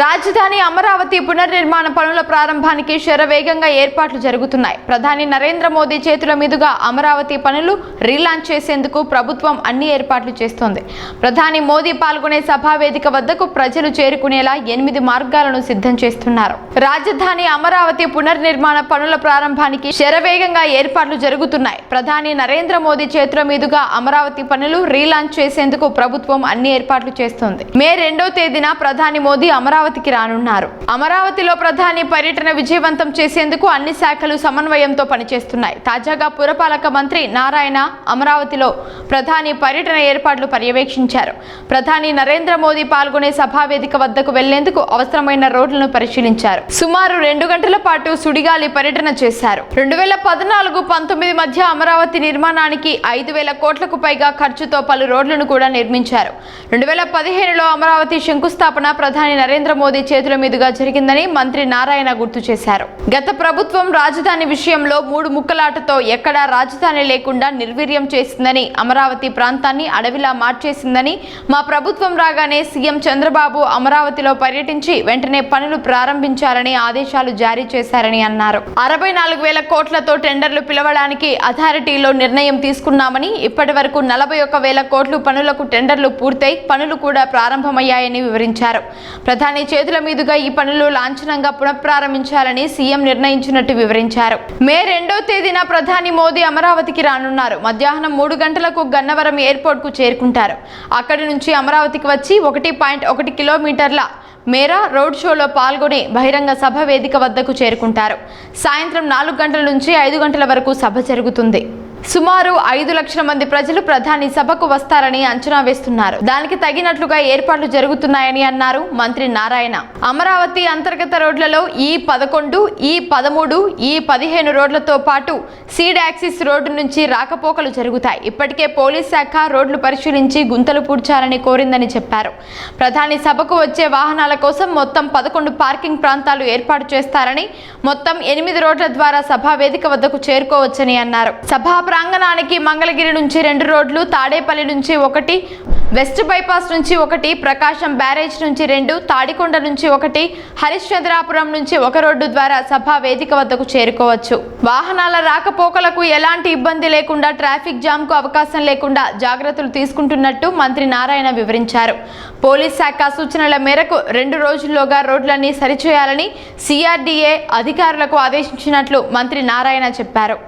రాజధాని అమరావతి పునర్నిర్మాణ పనుల ప్రారంభానికి శరవేగంగా ఏర్పాట్లు జరుగుతున్నాయి. ప్రధాని నరేంద్ర మోదీ చేతుల మీదుగా అమరావతి పనులు రీలాంచ్ చేసేందుకు ప్రభుత్వం అన్ని ఏర్పాట్లు చేస్తోంది. ప్రధాని మోదీ పాల్గొనే సభా వేదిక వద్దకు ప్రజలు చేరుకునేలా ఎనిమిది మార్గాలను సిద్ధం చేస్తున్నారు. రాజధాని అమరావతి పునర్నిర్మాణ పనుల ప్రారంభానికి శరవేగంగా ఏర్పాట్లు జరుగుతున్నాయి. ప్రధాని నరేంద్ర మోదీ చేతుల మీదుగా అమరావతి పనులు రీలాంచ్ చేసేందుకు ప్రభుత్వం అన్ని ఏర్పాట్లు చేస్తోంది. మే రెండో తేదీన ప్రధాని మోదీ అమరావతి అమరావతికి రానున్నారు. అమరావతిలో ప్రధాని పర్యటన విజయవంతం చేసేందుకు అన్ని శాఖలు సమన్వయంతో పనిచేస్తున్నాయి. తాజాగా పురపాలక మంత్రి నారాయణ అమరావతిలో ప్రధాని పర్యటన ఏర్పాట్లు పర్యవేక్షించారు. ప్రధాని నరేంద్ర మోదీ పాల్గొనే సభా వేదిక వద్దకు వెళ్ళేందుకు అవసరమైన రోడ్లను పరిశీలించారు. సుమారు రెండు గంటల పాటు సుడిగాలి పర్యటన చేశారు. రెండు వేల పద్నాలుగు పంతొమ్మిది మధ్య అమరావతి నిర్మాణానికి ఐదు వేల కోట్లకు పైగా ఖర్చుతో పలు రోడ్లను కూడా నిర్మించారు. రెండు వేల పదిహేనులో అమరావతి శంకుస్థాపన ప్రధాని నరేంద్ర మోదీ చేతుల మీదుగా జరిగిందని మంత్రి నారాయణ గుర్తు చేశారు. గత ప్రభుత్వం రాజధాని విషయంలో మూడు ముక్కలాటతో ఎక్కడా రాజధాని లేకుండా నిర్వీర్యం చేసిందని అమరావతి ప్రాంతాన్ని అడవిలా మార్చేసిందని మా ప్రభుత్వం రాగానే సీఎం చంద్రబాబు అమరావతిలో పర్యటించి వెంటనే పనులు ప్రారంభించాలని ఆదేశాలు జారీ చేశారని అన్నారు. అరవై నాలుగు వేల కోట్లతో టెండర్లు పిలవడానికి అథారిటీలో నిర్ణయం తీసుకున్నామని ఇప్పటి వరకు నలభై ఒక్క వేల కోట్లు పనులకు టెండర్లు పూర్తయి పనులు కూడా ప్రారంభమయ్యాయని వివరించారు. ప్రధాని చేతుల మీదుగా ఈ పనులు లాంఛనంగా పునఃప్రారంభించాలని సీఎం నిర్ణయించినట్టు వివరించారు. మే రెండో తేదీన ప్రధాని మోదీ అమరావతికి రానున్నారు. మధ్యాహ్నం మూడు గంటలకు గన్నవరం ఎయిర్పోర్ట్కు చేరుకుంటారు. అక్కడి నుంచి అమరావతికి వచ్చి ఒకటి పాయింట్ ఒకటి కిలోమీటర్ల మేరా రోడ్ షోలో పాల్గొని బహిరంగ సభ వేదిక వద్దకు చేరుకుంటారు. సాయంత్రం నాలుగు గంటల నుంచి ఐదు గంటల వరకు సభ జరుగుతుంది. సుమారు ఐదు లక్షల మంది ప్రజలు ప్రధాని సభకు వస్తారని అంచనా వేస్తున్నారు. దానికి తగినట్లుగా ఏర్పాట్లు జరుగుతున్నాయని అన్నారు మంత్రి నారాయణ. అమరావతి అంతర్గత రోడ్లలో ఈ పదకొండు ఈ పదమూడు ఈ పదిహేను రోడ్లతో పాటు సీడ్ యాక్సిస్ రోడ్డు నుంచి రాకపోకలు జరుగుతాయి. ఇప్పటికే పోలీస్ శాఖ రోడ్లు పరిశీలించి గుంతలు పూడ్చాలని కోరిందని చెప్పారు. ప్రధాని సభకు వచ్చే వాహనాల కోసం మొత్తం పదకొండు పార్కింగ్ ప్రాంతాలు ఏర్పాటు చేస్తారని మొత్తం ఎనిమిది రోడ్ల ద్వారా సభా వేదిక వద్దకు చేరుకోవచ్చని అన్నారు. సభా ప్రాంగణానికి మంగళగిరి నుంచి రెండు రోడ్లు తాడేపల్లి నుంచి ఒకటి వెస్ట్ బైపాస్ నుంచి ఒకటి ప్రకాశం బ్యారేజ్ నుంచి రెండు తాడికొండ నుంచి ఒకటి హరిశ్చంద్రాపురం నుంచి ఒక రోడ్డు ద్వారా సభా వేదిక వద్దకు చేరుకోవచ్చు. వాహనాల రాకపోకలకు ఎలాంటి ఇబ్బంది లేకుండా ట్రాఫిక్ జామ్కు అవకాశం లేకుండా జాగ్రత్తలు తీసుకుంటున్నట్టు మంత్రి నారాయణ వివరించారు. పోలీస్ శాఖ సూచనల మేరకు రెండు రోజుల్లోగా రోడ్లన్నీ సరిచేయాలని సిఆర్డీఏ అధికారులకు ఆదేశించినట్లు మంత్రి నారాయణ చెప్పారు.